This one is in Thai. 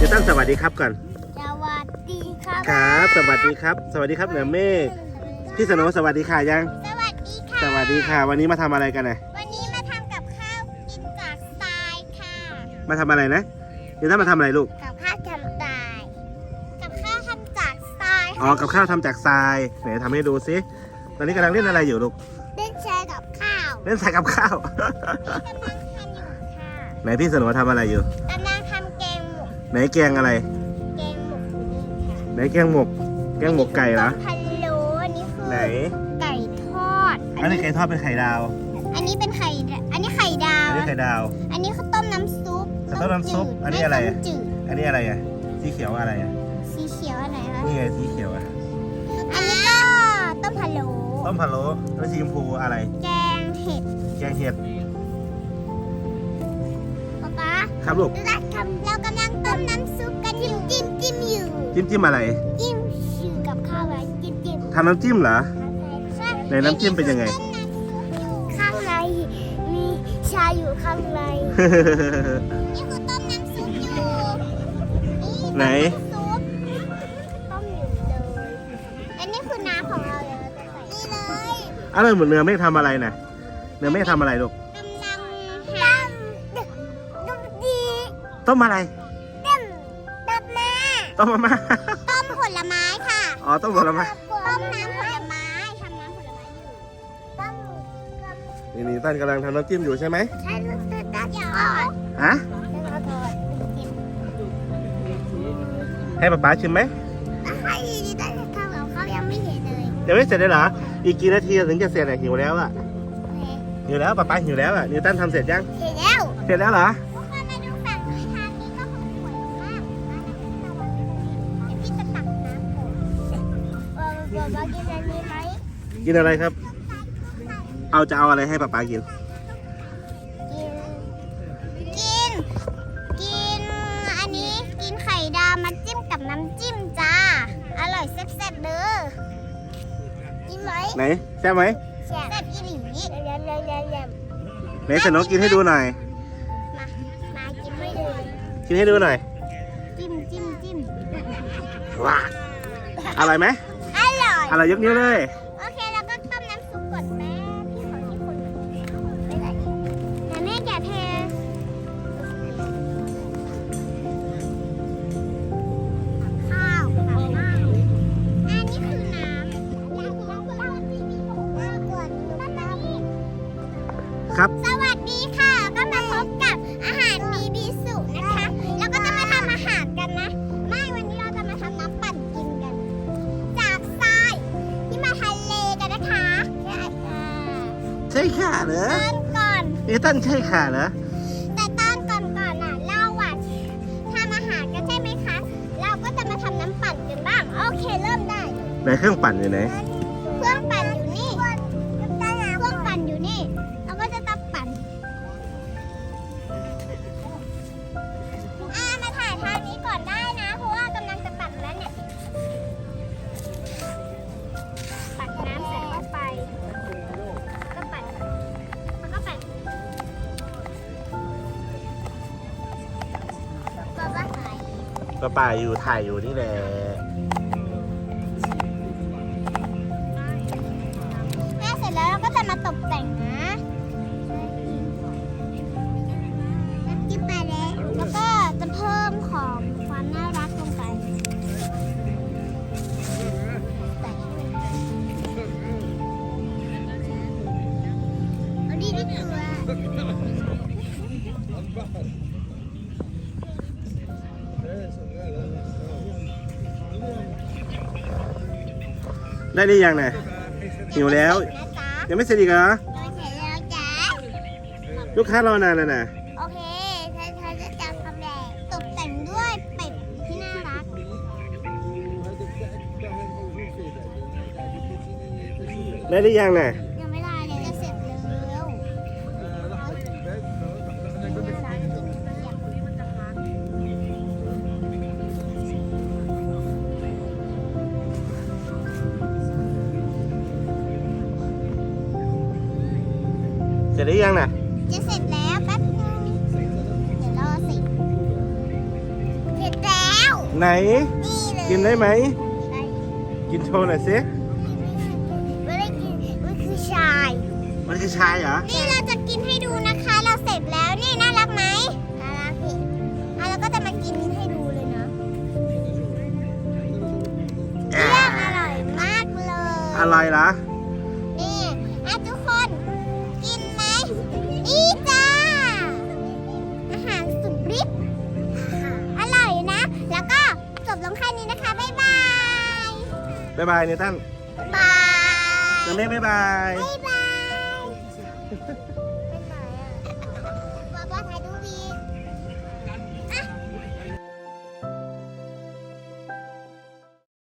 ครับก่อน สวัสดีครับครับ สวัสดีครับ สวัสดีครับเหนือเมฆพี่สโนว์สวัสดีค่ะยัง สวัสดีค่ะ สวัสดีค่ะ วันนี้มาทำอะไรกันนะวันนี้มาทำกับข้าวกินจากทรายค่ะ มาทำอะไรนะเดี๋ยวท่านมาทำอะไรลูก กับข้าวทำทราย กับข้าวทำจากทรายอ๋อ กับข้าวทำจากทรายไหนทำให้ดูซิ ตอนนี้กำลังเล่นอะไรอยู่ลูก เล่นแชร์กับข้าว เล่นใส่กับข้าวกำลังทำอยู่ค่ะ ไหนพี่สโนว์ทำอะไรอยู่กำลังทำแกงหมก ไหนแกงอะไร แกงหมกอยู่นี่ค่ะไหนแกงหมก แกงหมกไก่เหรอพะโล้อันนี้คือไหน ไก่ทอด อันนี้ไก่ทอดเป็นไข่ดาว อันนี้เป็นไข่ดอันนี้ไข่ดาอัวนนี้ไข่ดาว อันนี้ข้าวต้มน้ำซุปข้าวต้มน้ำซุปจืดอันนี้อะไร ม่ต้มจืดอันนี้อะไรอะ สีเขียวอะไรอะ สีเขียวอันไหนคะนี่ไงสีเขียวอะ อันนี้ก็ต้มพะโล้ต้มพะโล้แล้วสีชมพูอะไร แกงเห็ดแกงเห็ดป๊าป๊าครับลูกเรา จิ้มจิ้มอะไรจิ้มชื่อกับข้าวไว้จิ้มจิ้มทำน้ำจิ้มเหรอ ใช่ในน้ำจิ้มเป็นยังไง ข้างในมีชาอยู่ข้างในนี่คือต้มน้ำซุปอยู่ไหน ซุปต้มอยู่เลยและนี่คือน้ำของเราเดี๋ยวเราจะใส่นี่เลยอะไรเหมือนเนื้อไม่ทำอะไรนะเนื้อไม่ทำอะไรลูกกำลังหาต้มดีต้มอะไรต้มตับมา ต้มมาม่าต้มผลไม้ค่ะอ๋อต้มผลไม้ต้มน้ำผลไม้ทำน้ำผลไม้อยู่ต้มนี่นี่ต้นกำลังทำน้ำจิ้มอยู่ใช่ไหมใช่ลูกตาตาเดี๋ยวฮะเราทอดกินให้ป๊าป๊าชิมไหมใครดีได้ทำกับเขายังไม่เห็นเลยยังไม่เสร็จเลยเหรออีกกี่นาทีถึงจะเสร็จอะหิวแล้วอะโอเคหิวแล้วป๊าป๊าหิวแล้วอะนิวตันทำเสร็จยังเห็นแล้วเสร็จแล้วเหรอ เออเดี๋ยวเรากินอันนี้ไหมกินอะไรครับ เอาจะเอาอะไรให้ป๊าป๊ากิน กิน กิน กิน อันนี้กินไข่ดาวมาจิ้มกับน้ำจิ้มจ้า อร่อยแซ่บๆเด้อ กินไหมไหนแซ่บไหมแซ่บอีหลียำยำยำยำไหนสโนว์กินให้ดูหน่อย มา มากินไม่เลยกินให้ดูหน่อย จิ้มจิ้มจิ้มว้าอร่อยไหม อร่อยอร่อยยกนิ้วเลย โอเค แล้วก็ต้มน้ำซุปก่อนแม่ ค่ะเหรอตอนก่อนนิวตันใช่ค่ะเหรอแต่ตอนก่อนก่อนน่ะเราอะทำอาหารกันใช่ไหมคะ เราก็จะมาทำน้ำปั่นกันบ้าง โอเคเริ่มได้ไหนเครื่องปั่นอยู่ไหน ป้าป่าอยู่ถ่ายอยู่นี่แหละแม่เสร็จแล้วเราก็จะมาตกแต่งนะน้ำจิ้มไปแล้วแล้วก็จะเพิ่มของความน่ารักลงไปใส่เอาดีดีตัว ได้หรือยังเนี่ยหิวแล้วนะจ๊ะยังไม่เสร็จอีกเหรอเราเสร็จแล้วจ้ะลูกค้ารอนานแล้วนะโอเคฉันฉันจะจำคำแรกตกแต่งด้วยเป็ดที่น่ารัก ได้หรือยังน่ะยังไม่ได้เลย สร็จหรือยังน่ะ จะเสร็จแล้วแป๊บนึงเดี๋ยวรอสิ เสร็จแล้วนไหน นี่เลยกินได้ไหมใช่กินโชว์หน่อยสิไม่ได้กินมันคือชาย มันคือชายเหรอ นี่เราจะกินให้ดูนะคะ เราเสร็จแล้วนี่น่ารักไหมน่ารักพี่อะเราก็จะมากินให้ดูเลยเนาะเยี่ยมอร่อยมากเลย อะไรล่ะ บ๊ายบายเนตันบาย น้องเมฆบ๊ายบาย บ๊ายบาย